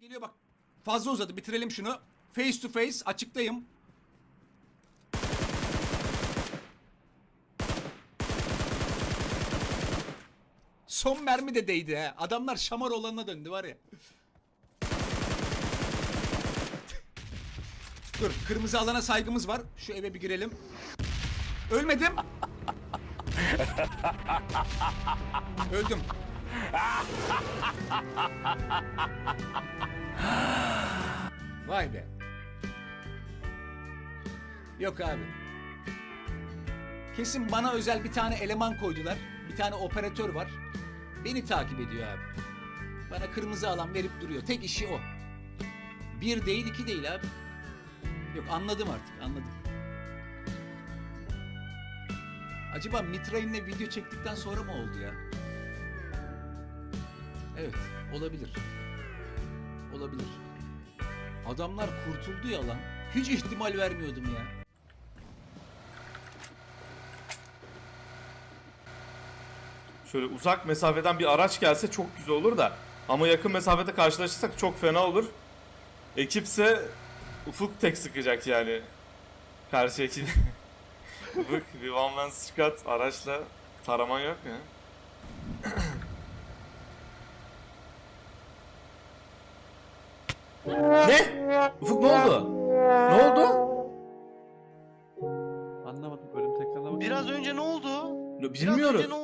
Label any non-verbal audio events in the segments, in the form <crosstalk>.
Geliyor bak. Fazla uzadı. Bitirelim şunu. Face to face. Açıktayım. Son mermi de değdi he. Adamlar şamar olanına döndü var ya. Dur kırmızı alana saygımız var. Şu eve bir girelim. Ölmedim. Öldüm. Vay be. Yok abi. Kesin bana özel bir tane eleman koydular. Bir tane operatör var. Beni takip ediyor abi. Bana kırmızı alan verip duruyor. Tek işi o. Bir değil iki değil abi. Yok anladım artık anladım. Acaba Mitrain'le video çektikten sonra mı oldu ya? Evet olabilir. Olabilir. Adamlar kurtuldu ya lan. Hiç ihtimal vermiyordum ya. Şöyle uzak mesafeden bir araç gelse çok güzel olur da. Ama yakın mesafede karşılaşırsak çok fena olur. Ekipse Ufuk tek sıkacak yani. Karşı ekip. <laughs> Ufuk bir one man squad araçla taraman yok mu ya? ne? Ufuk ne oldu? Ne oldu? Anlamadım bölüm tekrarına bak. Biraz önce ne oldu? Biraz Bilmiyoruz. önce ne olduğunu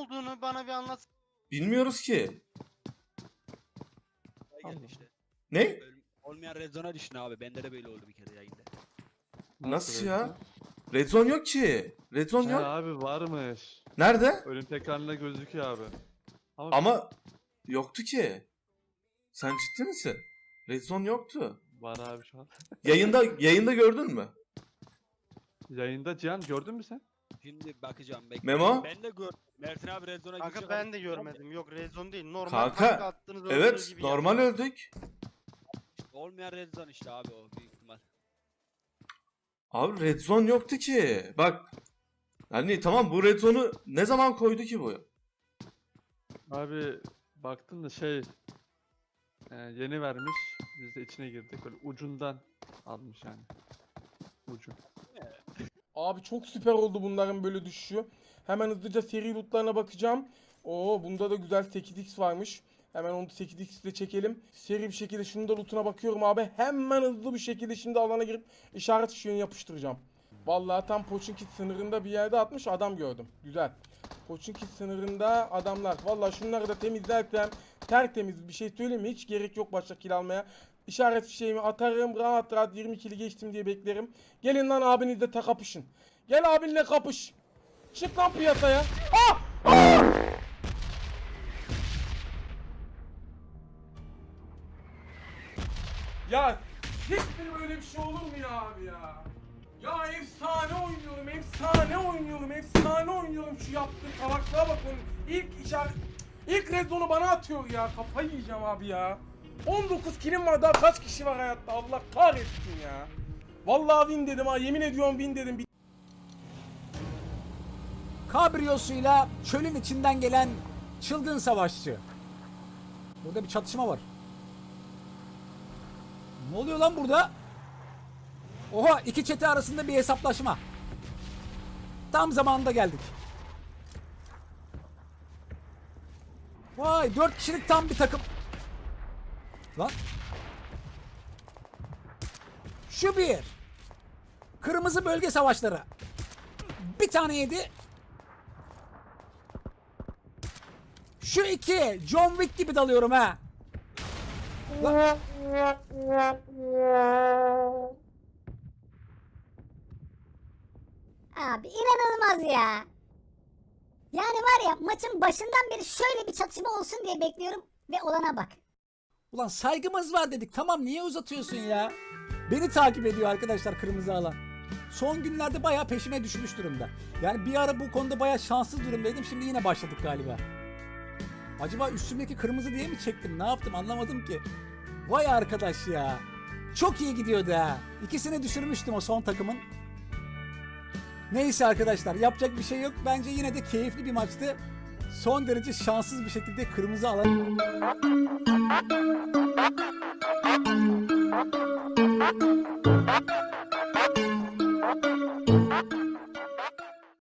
bana bir anlat. Bilmiyoruz ki. Geldi işte. Ne? Olmayan red zone'a düştün abi. Bende de böyle oldu bir kere yayında. Nasıl ya? Red zone yok ki. Red zone Ya yok. abi varmış. Nerede? Ölüm tekrarında gözüküyor abi. Ama, Ama yoktu ki. Sen ciddi misin? Red zone yoktu. var abi şu an. Yayında yayında gördün mü? Yayında Cihan gördün mü sen? Şimdi bakacağım. Bekle. Memo? Ben de gör. Mertin abi red zone'a Kanka girecek ben abi. de görmedim. Yok rezon değil. Normal Kanka, kanka, attınız öldünüz Evet, gibi normal yaptınız. öldük. Olmayan red zone işte abi o büyük ihtimal. Abi red zone yoktu ki. Bak. Yani tamam bu red zone'u ne zaman koydu ki bu? Abi baktım da şey e, yeni vermiş. Biz de içine girdik. Böyle ucundan almış yani. Ucu. Abi çok süper oldu bunların böyle düşüşü. Hemen hızlıca seri lootlarına bakacağım. Oo bunda da güzel 8x varmış. Hemen onu 8x ile çekelim. Seri bir şekilde şunun da lootuna bakıyorum abi. Hemen hızlı bir şekilde şimdi alana girip işaret ışığını yapıştıracağım. Vallahi tam Poçinki sınırında bir yerde atmış adam gördüm. Güzel. Poçinki sınırında adamlar. Vallahi şunları da temizlerken tertemiz bir şey söyleyeyim mi? Hiç gerek yok başka kill almaya. İşaret fişeğimi atarım. Rahat rahat 20 kili geçtim diye beklerim. Gelin lan abinizle ta kapışın. Gel abinle kapış. Çık lan piyasaya. Ah! Ah! Ya siktir böyle bir şey olur mu ya abi ya? Ya efsane oynuyorum, efsane oynuyorum, efsane oynuyorum. Şu yaptığı salaklığa bakın. İlk işaret... İlk red zone'u bana atıyor ya. Kafayı yiyeceğim abi ya. 19 kilim var daha kaç kişi var hayatta Allah kahretsin ya. Vallahi win dedim ha yemin ediyorum win dedim. Kabriyosuyla çölün içinden gelen çılgın savaşçı. Burada bir çatışma var. Ne oluyor lan burada? Oha iki çete arasında bir hesaplaşma. Tam zamanında geldik. Vay dört kişilik tam bir takım. Lan. Şu bir. Kırmızı bölge savaşları. Bir tane yedi. Şu iki. John Wick gibi dalıyorum ha. Abi inanılmaz ya. Yani var ya maçın başından beri şöyle bir çatışma olsun diye bekliyorum ve olana bak. Ulan saygımız var dedik. Tamam niye uzatıyorsun ya? Beni takip ediyor arkadaşlar kırmızı alan. son günlerde bayağı peşime düşmüş durumda. Yani bir ara bu konuda bayağı şanssız durumdaydım. Şimdi yine başladık galiba. Acaba üstümdeki kırmızı diye mi çektim? Ne yaptım anlamadım ki. Vay arkadaş ya. Çok iyi gidiyordu ha. İkisini düşürmüştüm o son takımın. Neyse arkadaşlar yapacak bir şey yok. Bence yine de keyifli bir maçtı son derece şanssız bir şekilde kırmızı alan...